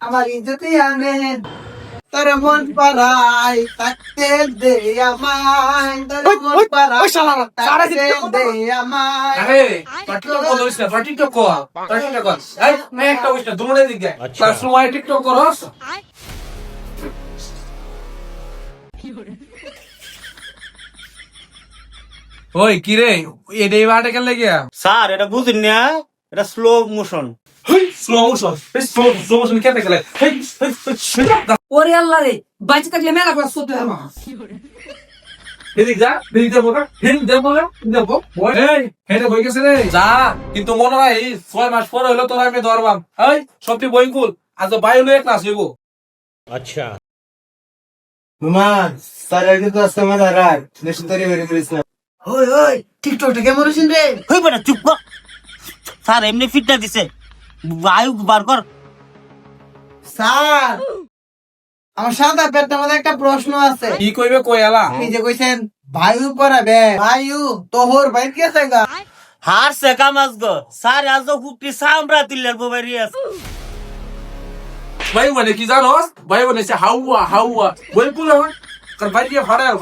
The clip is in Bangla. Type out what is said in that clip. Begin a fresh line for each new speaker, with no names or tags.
আমার ইজ্জতি আনে তোর মন পাড়াই থাকতে মন পাড়াই থাকতে দে আমায়
আরে টিকটক করছিস না টিকটক কর টিকটক দিকে তার সময় টিকটক করস ওই কি রে? এটাই বাটে কেন
স্যার এটা বুঝিন না। এটা slow motion
slow motion slow slow motion কেটে গেলে? হেই হেই
ওরে আল্লাহ রে বাইচে থাকলে মেলা করে সত্যি হারমা
এদিক যা এদিক যা বকা। হেদিক যা বকা যাব এই হেটা বই গেছে রে। যা। কিন্তু মনে এই ছয় মাস পরে হলো তোর আমি ধরবাম। এই সত্যি বইকুল আজ বায়ু লয়ে ক্লাস হইব।
মা স্যার কিন্তু আজকে মজা রাখ বেশি তরি বেরি করিস না ওই ওই টিকটকটা কেমন হইছিস রে?
হই বেটা চুপ কর। স্যার এমনি ফিটটা দিছে। বায়ু বার কর।
স্যার আমার সাদা পেটটার মধ্যে একটা প্রশ্ন আছে।
কি কইবে কই এলা
আপনি যে কইছেন বায়ু পড়াবে। বায়ু তোহর বাইর গেছে গা।
হার সে কামাজ গো। স্যার আজ হুকটি সামরা তিল্লার ববারি আছে।
বায়ু মানে কি জানোস? বায়ু মানে সে হাওয়া হাওয়া। বইকুল আমার কার বাইরে ভাড়া আর